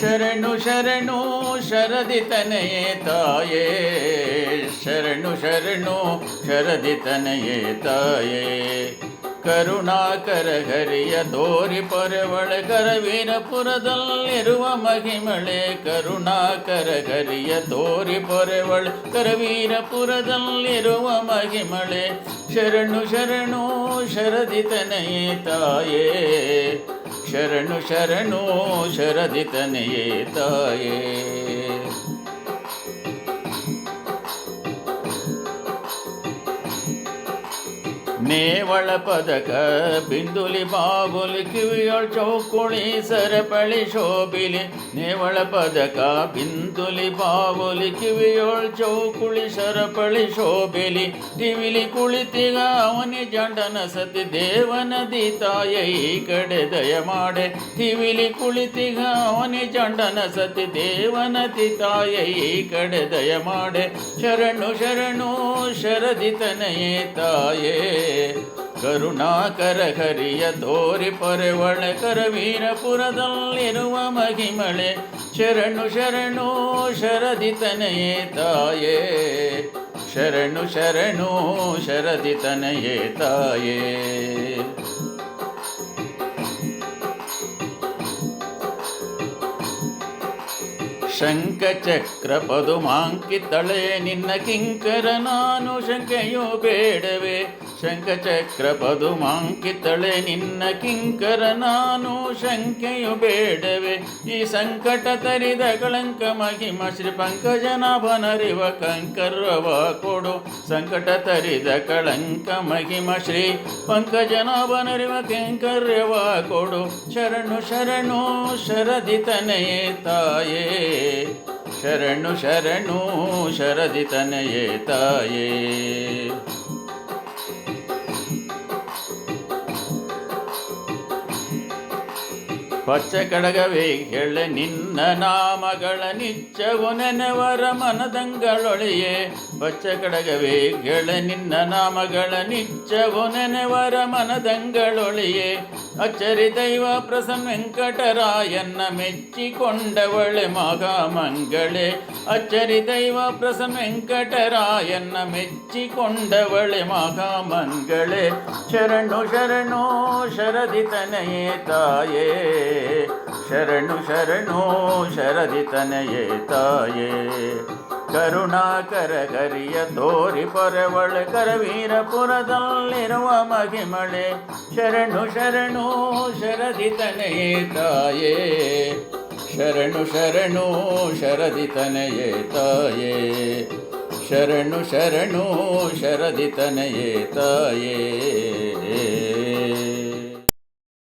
ಶರಣು ಶರಣು, ಶರದಿ ತನೆಯೇ ತಾಯೇ. ಶರಣು ಶರಣು, ಶರದಿ ತನೆಯೇ ತಾಯೇ. ಕರುಣಾಕರ ಹರಿಯ ತೋರಿ ಪೊರೆವಳೆ ಕರವೀರಪುರದಲ್ಲಿರುವ ಮಹಿಮಳೆ. ಕರುಣಾಕರ ಹರಿಯ ತೋರಿ ಪೊರೆವಳೆ ಕರವೀರಪುರದಲ್ಲಿರುವ ಮಹಿಮಳೆ. ಶರಣು ಶರಣು, ಶರದಿ ತನೆಯೇ ತಾಯೇ. शरणु शरणो शरदितनयिता ನೇವಳ ಪದಕ ಬಿಂದುಲಿ ಬಾಗುಲಿ ಕಿವಿಯೋಳ್ ಚೌಕುಳಿ ಸರಪಳಿ ಶೋಭಿಲಿ. ನೇವಳ ಪದಕ ಬಿಂದುಲಿ ಬಾಗುಲಿ ಕಿವಿಯೋಳ್ ಚೌಕುಳಿ ಸರಪಳಿ ಶೋಭಿಲಿ. ಟಿವಿಲಿ ಕುಳಿತಿಗ ಅವನಿ ಜಂಡನ ಸತಿ ದೇವನ ದೀತಾಯ ಈ ಕಡೆ ದಯ ಮಾಡೆ. ಟಿವಿಲಿ ಕುಳಿತಿಗ ಅವನಿ ಜಂಡನ ಸತಿ ದೇವನ ದೀತಾಯ ಈ ಕಡೆ ದಯ ಮಾಡೆ. ಶರಣು ಶರಣು ಶರದಿ ತನೆಯೇ ತಾಯೇ. ಕರುಣಾಕರ ಹರಿಯ ತೋರಿ ಪೊರೆ ಒಳಕರ ಕರವೀರಪುರದಲ್ಲಿರುವ ಮಹಿಮಳೆ. ಶರಣು ಶರಣು, ಶರದಿ ತನೆಯೇ ತಾಯೇ. ಶರಣು ಶರಣು, ಶರದಿ ತನೆಯೇ ತಾಯೇ. ಶಂಖಚಕ್ರ ಪದುಮಾಂಕಿತಳೆ ನಿನ್ನ ಕಿಂಕರ ನಾನು ಶಂಕೆಯು ಬೇಡವೆ. ಶಂಖಚಕ್ರ ಪದುಮಾಂಕಿತಳೆ ನಿನ್ನ ಕಿಂಕರ ನಾನು ಶಂಕೆಯು ಬೇಡವೆ. ಈ ಸಂಕಟ ತರಿದ ಕಳಂಕ ಮಹಿಮ, ಶ್ರೀ ಪಂಕಜನಾಭನರಿವ ಕಂಕರ್ವ ಕೊಡು. ಸಂಕಟ ತರಿದ ಕಳಂಕ ಮಹಿಮ, ಶ್ರೀ ಪಂಕಜನಾಭನರಿವ ಕಂಕರ್ಯವ ಕೊಡು. ಶರಣು ಶರಣು, ಶರದಿ ತನೆಯೇ ತಾಯೇ. ಶರಣು ಶರಣು ಶರದಿ ತನೆಯೇ ತಾಯೇ. ಪಚ್ಚ ಕಡಗವೇ ಹೇಳೆ ನಿನ್ನ ನಾಮಗಳ ನಿಚ್ಚವು ನೆನೆವರ ಮನದಂಗಳೊಳೆಯೇ. ಬಚ್ಚ ಕಡಗವೇ, ಹೇಳೆ ನಿನ್ನ ನಾಮಗಳ ನಿಚ್ಚವು ನೆನೆವರ ಮನದಂಗಳೊಳೆಯೇ. ಅಚ್ಚರಿ ದೈವ ಪ್ರಸನ್ನ ವೆಂಕಟರಾಯನ್ನ ಮೆಚ್ಚಿಕೊಂಡವಳೆ ಮಹಾಮಂಗಳೇ. ಅಚ್ಚರಿ ದೈವ ಪ್ರಸನ್ನ ವೆಂಕಟರಾಯನ್ನ ಮೆಚ್ಚಿಕೊಂಡವಳೆ ಮಹಾಮಂಗಳೇ. ಶರಣು ಶರಣು, ಶರದಿ ತಾಯೇ. ಶರಣು ಶರಣು ಶರದಿ ತನೆಯೇ ತಾಯೇ ಕರುಣಾಕರ ಕರಿಯ ತೋರಿ ಪೊರೆವಳ ಕರವೀರಪುರದಲ್ಲಿರುವ ಮಹಿಮಳೆ ಶರಣು ಶರಣು ಶರದಿ ತನೆಯೇ ತಾಯೇ ಶರಣು ಶರಣು ಶರದಿ ತನೆಯೇ ತಾಯೇ ಶರಣು ಶರಣು ಶರದಿ ತನೆಯೇ ತಾಯೇ